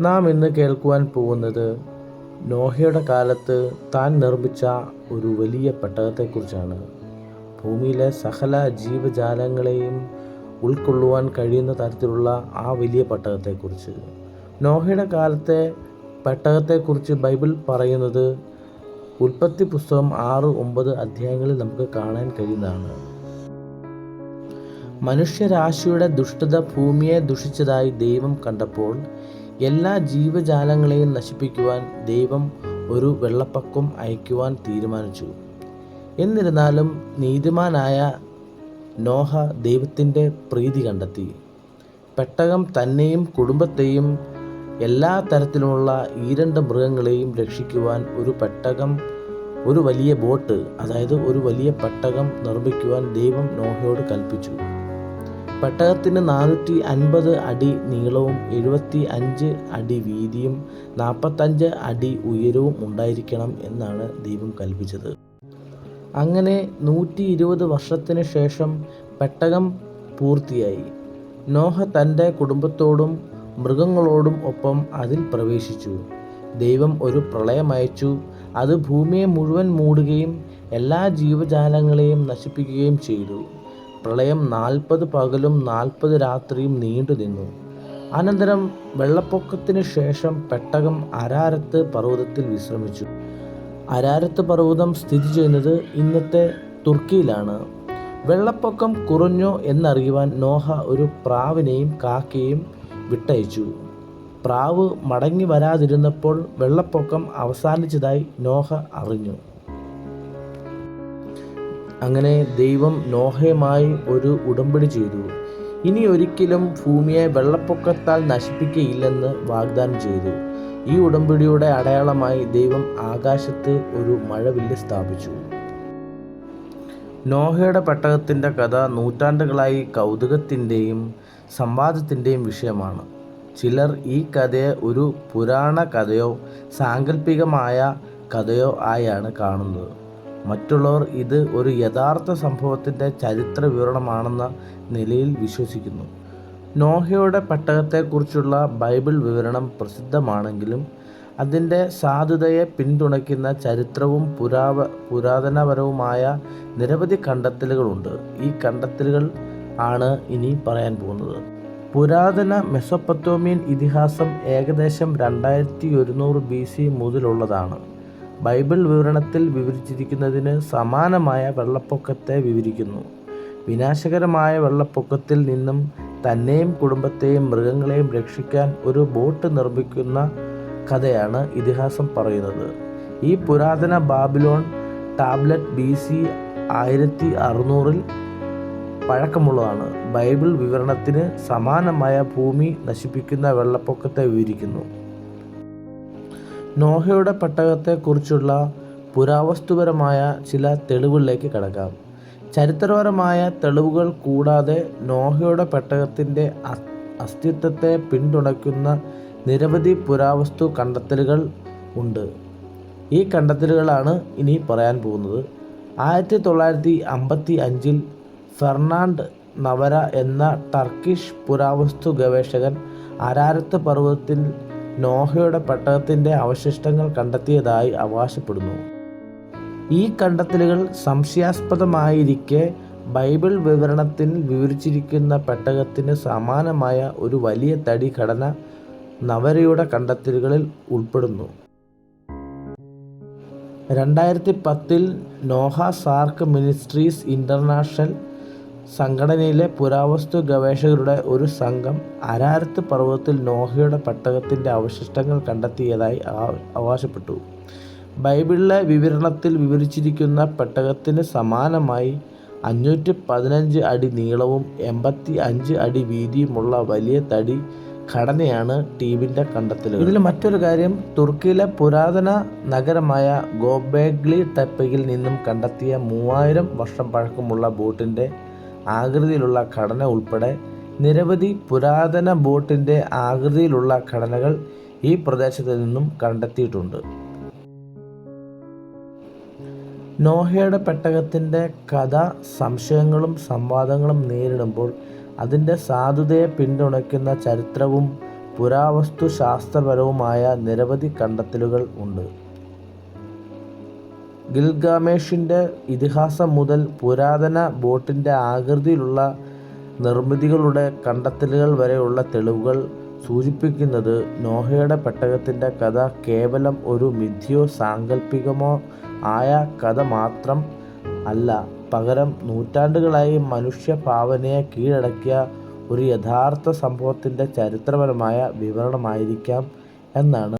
നാം ഇന്ന് കേൾക്കുവാൻ പോകുന്നത് നോഹയുടെ കാലത്ത് താൻ നിർമ്മിച്ച ഒരു വലിയ പെട്ടകത്തെക്കുറിച്ചാണ്. ഭൂമിയിലെ സകല ജീവജാലങ്ങളെയും ഉൾക്കൊള്ളുവാൻ കഴിയുന്ന തരത്തിലുള്ള ആ വലിയ പെട്ടകത്തെക്കുറിച്ച്. നോഹയുടെ കാലത്തെ പെട്ടകത്തെക്കുറിച്ച് ബൈബിൾ പറയുന്നത് ഉൽപ്പത്തി പുസ്തകം ആറ് ഒമ്പത് അധ്യായങ്ങളിൽ നമുക്ക് കാണാൻ കഴിയുന്നതാണ്. മനുഷ്യരാശിയുടെ ദുഷ്ടത ഭൂമിയെ ദുഷിച്ചതായി ദൈവം കണ്ടപ്പോൾ എല്ലാ ജീവജാലങ്ങളെയും നശിപ്പിക്കുവാൻ ദൈവം ഒരു വെള്ളപ്പൊക്കം അയക്കുവാൻ തീരുമാനിച്ചു. എന്നിരുന്നാലും നീതിമാനായ നോഹ ദൈവത്തിന്റെ പ്രീതി കണ്ടെത്തി. പെട്ടകം തന്നെയും കുടുംബത്തെയും എല്ലാ തരത്തിലുമുള്ള ഈ രണ്ട് മൃഗങ്ങളെയും രക്ഷിക്കുവാൻ ഒരു പെട്ടകം ഒരു വലിയ ബോട്ട് അതായത് ഒരു വലിയ പെട്ടകം നിർമ്മിക്കുവാൻ ദൈവം നോഹയോട് കൽപ്പിച്ചു. പെട്ടകത്തിന് നാനൂറ്റി അൻപത് അടി നീളവും എഴുപത്തി അഞ്ച് അടി വീതിയും നാൽപ്പത്തഞ്ച് അടി ഉയരവും ഉണ്ടായിരിക്കണം എന്നാണ് ദൈവം കൽപ്പിച്ചത്. അങ്ങനെ നൂറ്റി ഇരുപത് വർഷത്തിന് ശേഷം പെട്ടകം പൂർത്തിയായി. നോഹ തന്റെ കുടുംബത്തോടും മൃഗങ്ങളോടും ഒപ്പം അതിൽ പ്രവേശിച്ചു. ദൈവം ഒരു പ്രളയമയച്ചു അത് ഭൂമിയെ മുഴുവൻ മൂടുകയും എല്ലാ ജീവജാലങ്ങളെയും നശിപ്പിക്കുകയും ചെയ്തു. പ്രളയം നാൽപ്പത് പകലും നാൽപ്പത് രാത്രിയും നീണ്ടു നിന്നു. അനന്തരം വെള്ളപ്പൊക്കത്തിന് ശേഷം പെട്ടകം അരാരത്ത് പർവതത്തിൽ വിശ്രമിച്ചു. അരാരത്ത് പർവതം സ്ഥിതി ചെയ്യുന്നത് ഇന്നത്തെ തുർക്കിയിലാണ്. വെള്ളപ്പൊക്കം കുറഞ്ഞോ എന്നറിയുവാൻ നോഹ ഒരു പ്രാവിനെയും കാക്കയും വിട്ടയച്ചു. പ്രാവ് മടങ്ങി വരാതിരുന്നപ്പോൾ വെള്ളപ്പൊക്കം അവസാനിച്ചതായി നോഹ അറിഞ്ഞു. അങ്ങനെ ദൈവം നോഹയുമായി ഒരു ഉടമ്പടി ചെയ്തു. ഇനി ഒരിക്കലും ഭൂമിയെ വെള്ളപ്പൊക്കത്താൽ നശിപ്പിക്കുകയില്ലെന്ന് വാഗ്ദാനം ചെയ്തു. ഈ ഉടമ്പടിയുടെ അടയാളമായി ദൈവം ആകാശത്ത് ഒരു മഴവില്ല് സ്ഥാപിച്ചു. നോഹയുടെ പെട്ടകത്തിന്റെ കഥ നൂറ്റാണ്ടുകളായി കൗതുകത്തിന്റെയും സംവാദത്തിന്റെയും വിഷയമാണ്. ചിലർ ഈ കഥയെ ഒരു പുരാണ കഥയോ സാങ്കല്പികമായ കഥയോ ആയാണ് കാണുന്നത്. മറ്റുള്ളവർ ഇത് ഒരു യഥാർത്ഥ സംഭവത്തിന്റെ ചരിത്ര വിവരണമാണെന്ന നിലയിൽ വിശ്വസിക്കുന്നു. നോഹയുടെ പെട്ടകത്തെക്കുറിച്ചുള്ള ബൈബിൾ വിവരണം പ്രസിദ്ധമാണെങ്കിലും അതിന്റെ സാധുതയെ പിന്തുണയ്ക്കുന്ന ചരിത്രവും പുരാവ പുരാതനപരവുമായ നിരവധി കണ്ടെത്തലുകളുണ്ട്. ഈ കണ്ടെത്തലുകൾ ആണ് ഇനി പറയാൻ പോകുന്നത്. പുരാതന മെസൊപ്പത്തോമിയൻ ഇതിഹാസം ഏകദേശം രണ്ടായിരത്തി ഒരുന്നൂറ് ബി സി മുതലുള്ളതാണ്. ബൈബിൾ വിവരണത്തിൽ വിവരിച്ചിരിക്കുന്നതിന് സമാനമായ വെള്ളപ്പൊക്കത്തെ വിവരിക്കുന്നു. വിനാശകരമായ വെള്ളപ്പൊക്കത്തിൽ നിന്നും തന്നെയും കുടുംബത്തെയും മൃഗങ്ങളെയും രക്ഷിക്കാൻ ഒരു ബോട്ട് നിർമ്മിക്കുന്ന കഥയാണ് ഇതിഹാസം പറയുന്നത്. ഈ പുരാതന ബാബിലോൺ ടാബ്ലറ്റ് ബി സി ആയിരത്തി അറുന്നൂറിൽ പഴക്കമുള്ളതാണ്. ബൈബിൾ വിവരണത്തിന് സമാനമായ ഭൂമി നശിപ്പിക്കുന്ന വെള്ളപ്പൊക്കത്തെ വിവരിക്കുന്നു. നോഹയുടെ പെട്ടകത്തെക്കുറിച്ചുള്ള പുരാവസ്തുപരമായ ചില തെളിവുകളിലേക്ക് കടക്കാം. ചരിത്രപരമായ തെളിവുകൾ കൂടാതെ നോഹയുടെ പെട്ടകത്തിന്റെ അസ്തിത്വത്തെ പിന്തുണയ്ക്കുന്ന നിരവധി പുരാവസ്തു കണ്ടെത്തലുകൾ ഉണ്ട്. ഈ കണ്ടെത്തലുകളാണ് ഇനി പറയാൻ പോകുന്നത്. ആയിരത്തി തൊള്ളായിരത്തി അമ്പത്തി അഞ്ചിൽ ഫെർണാണ്ട് നവര എന്ന ടർക്കിഷ് പുരാവസ്തു ഗവേഷകൻ അരാരത്ത് പർവതത്തിൽ നോഹയുടെ പട്ടകത്തിന്റെ അവശിഷ്ടങ്ങൾ കണ്ടെത്തിയതായി അവകാശപ്പെടുന്നു. ഈ കണ്ടെത്തലുകൾ സംശയാസ്പദമായിരിക്കെ ബൈബിൾ വിവരണത്തിൽ വിവരിച്ചിരിക്കുന്ന പെട്ടകത്തിന് സമാനമായ ഒരു വലിയ തടി ഘടന നവരയുടെ കണ്ടെത്തലുകളിൽ ഉൾപ്പെടുന്നു. രണ്ടായിരത്തി പത്തിൽ നോഹ സാർക്ക് മിനിസ്ട്രീസ് ഇന്റർനാഷണൽ സംഘടനയിലെ പുരാവസ്തു ഗവേഷകരുടെ ഒരു സംഘം അരാരത്ത് പർവതത്തിൽ നോഹയുടെ പെട്ടകത്തിന്റെ അവശിഷ്ടങ്ങൾ കണ്ടെത്തിയതായി അവകാശപ്പെട്ടു. ബൈബിളിലെ വിവരണത്തിൽ വിവരിച്ചിരിക്കുന്ന പെട്ടകത്തിന് സമാനമായി അഞ്ഞൂറ്റി പതിനഞ്ച് അടി നീളവും എൺപത്തി അഞ്ച് അടി വീതിയുമുള്ള വലിയ തടി ഘടനയാണ് ടീമിന്റെ കണ്ടെത്തൽ ഇതിൽ മറ്റൊരു കാര്യം തുർക്കിയിലെ പുരാതന നഗരമായ ഗോബേഗ്ലി ടെപ്പയിൽ നിന്നും കണ്ടെത്തിയ മൂവായിരം വർഷം പഴക്കമുള്ള ബോട്ടിന്റെ ആകൃതിയിലുള്ള ഘടന ഉൾപ്പെടെ നിരവധി പുരാതന ബോട്ടിന്റെ ആകൃതിയിലുള്ള ഘടനകൾ ഈ പ്രദേശത്ത് നിന്നും കണ്ടെത്തിയിട്ടുണ്ട് നോഹയുടെ പെട്ടകത്തിന്റെ കഥ സംശയങ്ങളും സംവാദങ്ങളും നേരിടുമ്പോൾ അതിന്റെ സാധുതയെ പിന്തുണയ്ക്കുന്ന ചരിത്രവും പുരാവസ്തു ശാസ്ത്രപരവുമായ നിരവധി കണ്ടെത്തലുകൾ ഉണ്ട്. ഗിൽഗാമേഷിന്റെ ഇതിഹാസം മുതൽ പുരാതന ബോട്ടിന്റെ ആകൃതിയിലുള്ള നിർമ്മിതികളുടെ കണ്ടെത്തലുകൾ വരെയുള്ള തെളിവുകൾ സൂചിപ്പിക്കുന്നത് നോഹയുടെ പെട്ടകത്തിന്റെ കഥ കേവലം ഒരു മിഥ്യോ സാങ്കല്പികമോ ആയ കഥ മാത്രം അല്ല. പകരം നൂറ്റാണ്ടുകളായി മനുഷ്യ ഭാവനയെ കീഴടക്കിയ ഒരു യഥാർത്ഥ സംഭവത്തിന്റെ ചരിത്രപരമായ വിവരണമായിരിക്കാം എന്നാണ്